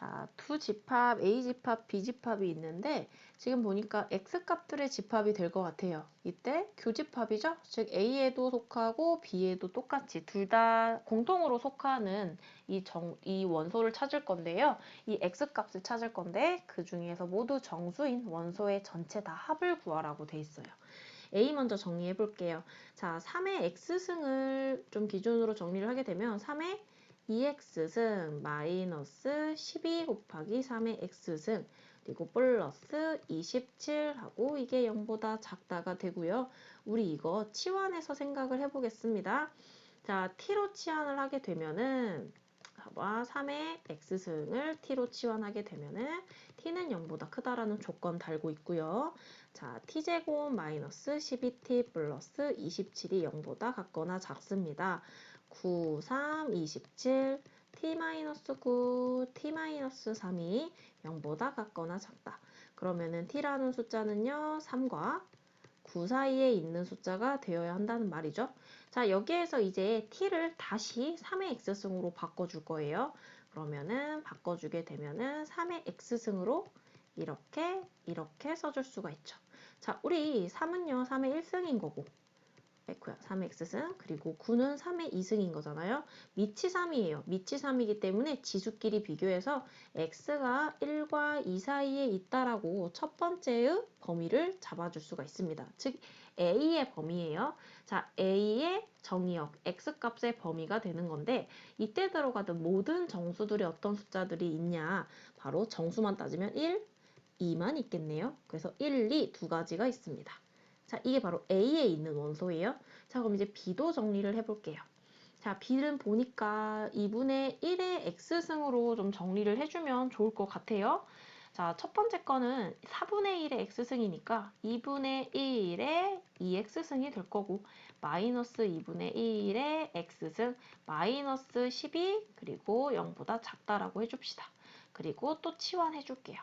자, 두 집합, A 집합, B 집합이 있는데 지금 보니까 X 값들의 집합이 될 것 같아요. 이때 교집합이죠? 즉 A에도 속하고 B에도 똑같이 둘 다 공통으로 속하는 이, 정, 이 원소를 찾을 건데요. 이 X 값을 찾을 건데 그 중에서 모두 정수인 원소의 전체 다 합을 구하라고 돼 있어요. A 먼저 정리해 볼게요. 자, 3의 X승을 좀 기준으로 정리를 하게 되면 3의 2x승 마이너스 12 곱하기 3의 x승 그리고 플러스 27하고 이게 0보다 작다가 되고요. 우리 이거 치환해서 생각을 해보겠습니다. 자, t로 치환을 하게 되면은 봐 3의 x승을 t로 치환하게 되면은 t는 0보다 크다라는 조건 달고 있고요. 자, t제곱 마이너스 12t 플러스 27이 0보다 같거나 작습니다. 9, 3, 27, t-9, t-3이 0보다 같거나 작다. 그러면은 t라는 숫자는요, 3과 9 사이에 있는 숫자가 되어야 한다는 말이죠. 자, 여기에서 이제 t를 다시 3의 x승으로 바꿔줄 거예요. 그러면은 바꿔주게 되면은 3의 x승으로 이렇게 이렇게 써줄 수가 있죠. 자, 우리 3은요, 3의 1승인 거고 백호야. 3x승 그리고 9는 3의 2승인 거잖아요. 밑이 3이에요. 밑이 3이기 때문에 지수끼리 비교해서 x가 1과 2 사이에 있다라고 첫 번째의 범위를 잡아줄 수가 있습니다. 즉 a의 범위예요. 자, a의 정의역 x값의 범위가 되는 건데 이때 들어가던 모든 정수들이 어떤 숫자들이 있냐 바로 정수만 따지면 1, 2만 있겠네요. 그래서 1, 2 두 가지가 있습니다. 자, 이게 바로 A에 있는 원소예요. 자, 그럼 이제 B도 정리를 해볼게요. 자, B는 보니까 2분의 1의 X승으로 좀 정리를 해주면 좋을 것 같아요. 자, 첫 번째 거는 4분의 1의 X승이니까 2분의 1의 2X승이 될 거고 마이너스 2분의 1의 X승 마이너스 12 그리고 0보다 작다라고 해줍시다. 그리고 또 치환해 줄게요.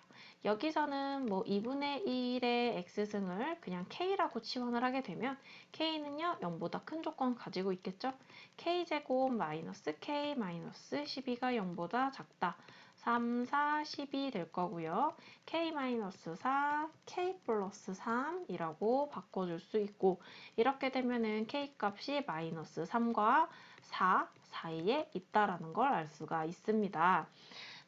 여기서는 뭐 2분의 1의 x승을 그냥 k라고 치환을 하게 되면 k는요 0보다 큰 조건 가지고 있겠죠. k제곱 마이너스 k 마이너스 12가 0보다 작다. 3, 4, 12 될 거고요. k 마이너스 4, k 플러스 3이라고 바꿔줄 수 있고 이렇게 되면은 k 값이 마이너스 3과 4 사이에 있다라는 걸 알 수가 있습니다.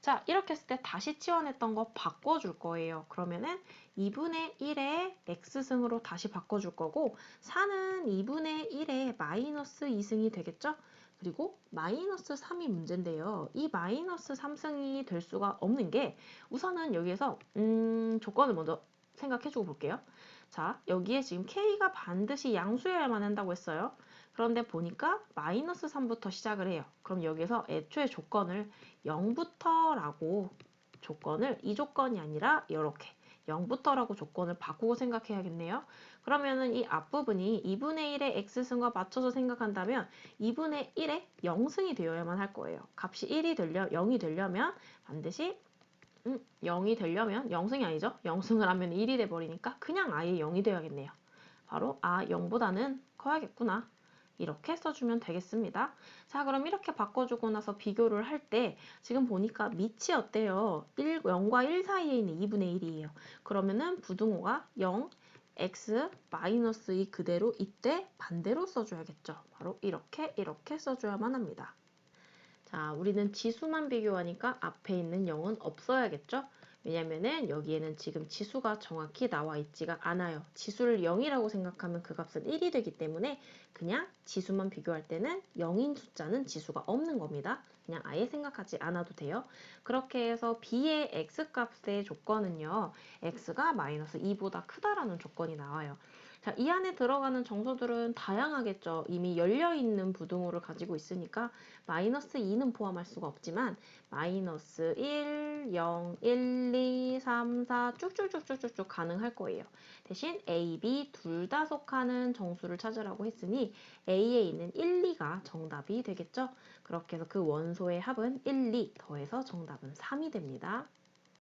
자, 이렇게 했을 때 다시 치환했던 거 바꿔줄 거예요. 그러면은 2분의 1의 x승으로 다시 바꿔줄 거고 4는 2분의 1의 마이너스 2승이 되겠죠? 그리고 마이너스 3이 문제인데요. 이 마이너스 3승이 될 수가 없는 게 우선은 여기에서 음, 조건을 먼저 생각해주고 볼게요. 자, 여기에 지금 k가 반드시 양수여야만 한다고 했어요. 그런데 보니까 마이너스 3부터 시작을 해요. 그럼 여기서 애초에 조건을 0부터라고 조건을 이 조건이 아니라 이렇게 0부터라고 조건을 바꾸고 생각해야겠네요. 그러면은 이 앞부분이 2분의 1의 x승과 맞춰서 생각한다면 2분의 1의 0승이 되어야만 할 거예요. 값이 1이 되려 0이 되려면 반드시 음, 0이 되려면 0승이 아니죠. 0승을 하면 1이 돼버리니까 그냥 아예 0이 되어야겠네요. 바로 아 0보다는 커야겠구나. 이렇게 써주면 되겠습니다. 자, 그럼 이렇게 바꿔주고 나서 비교를 할 때 지금 보니까 밑이 어때요? 1, 0과 1 사이에 있는 2분의 1이에요. 그러면은 부등호가 0, x, 마이너스 2 그대로 이때 반대로 써줘야겠죠. 바로 이렇게 이렇게 써줘야만 합니다. 자, 우리는 지수만 비교하니까 앞에 있는 0은 없어야겠죠? 왜냐면은 여기에는 지금 지수가 정확히 나와 있지가 않아요. 지수를 0이라고 생각하면 그 값은 1이 되기 때문에 그냥 지수만 비교할 때는 0인 숫자는 지수가 없는 겁니다. 그냥 아예 생각하지 않아도 돼요. 그렇게 해서 b의 x값의 조건은요. x가 마이너스 2보다 크다라는 조건이 나와요. 자, 이 안에 들어가는 정수들은 다양하겠죠. 이미 열려있는 부등호를 가지고 있으니까 마이너스 2는 포함할 수가 없지만 마이너스 1, 0, 1, 2, 3, 4 쭉쭉쭉쭉쭉 가능할 거예요. 대신 A, B 둘 다 속하는 정수를 찾으라고 했으니 A에 있는 1, 2가 정답이 되겠죠. 그렇게 해서 그 원소의 합은 1, 2 더해서 정답은 3이 됩니다.